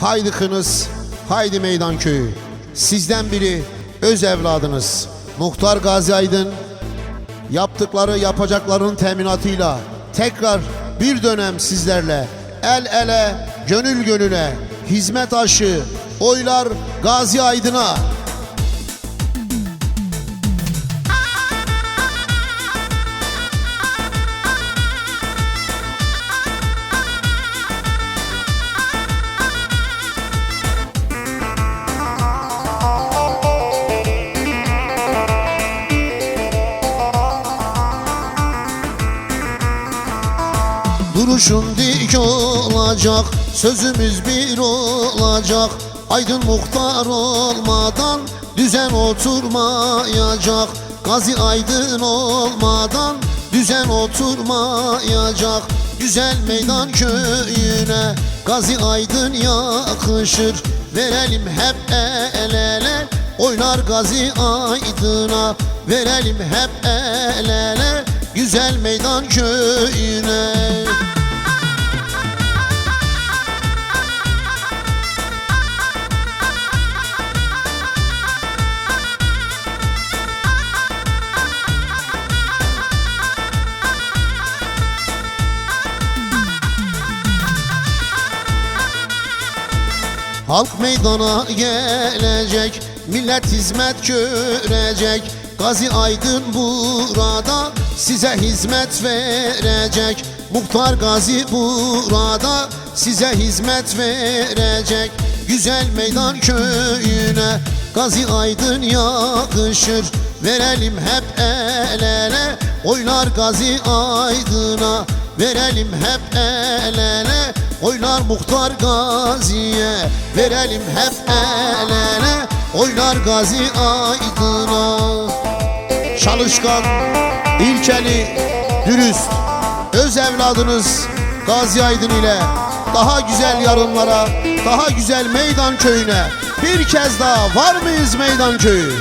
Haydi kınız, haydi meydan köyü. Sizden biri öz evladınız. Muhtar Gazi Aydın yaptıkları yapacakların teminatıyla tekrar bir dönem sizlerle el ele, gönül gönüle, hizmet aşı, oylar Gazi Aydın'a. Duruşun dik olacak, sözümüz bir olacak. Aydın muhtar olmadan düzen oturmayacak. Gazi aydın olmadan düzen oturmayacak. Güzel meydan köyüne Gazi aydın yakışır. Verelim hep el ele oynar Gazi aydına. Verelim hep el ele güzel meydan köyüne. Halk meydana gelecek, millet hizmet görecek. Gazi Aydın burada size hizmet verecek. Muhtar Gazi burada size hizmet verecek. Güzel meydan köyüne Gazi Aydın yakışır. Verelim hep el ele oylar Gazi Aydın'a. Verelim hep el ele Oylar muhtar gaziye Verelim hep el ele Oylar gazi aydına Çalışkan, ilkeli, dürüst Öz evladınız Gazi Aydın ile Daha güzel yarınlara Daha güzel meydan köyüne Bir kez daha var mıyız meydan köyü?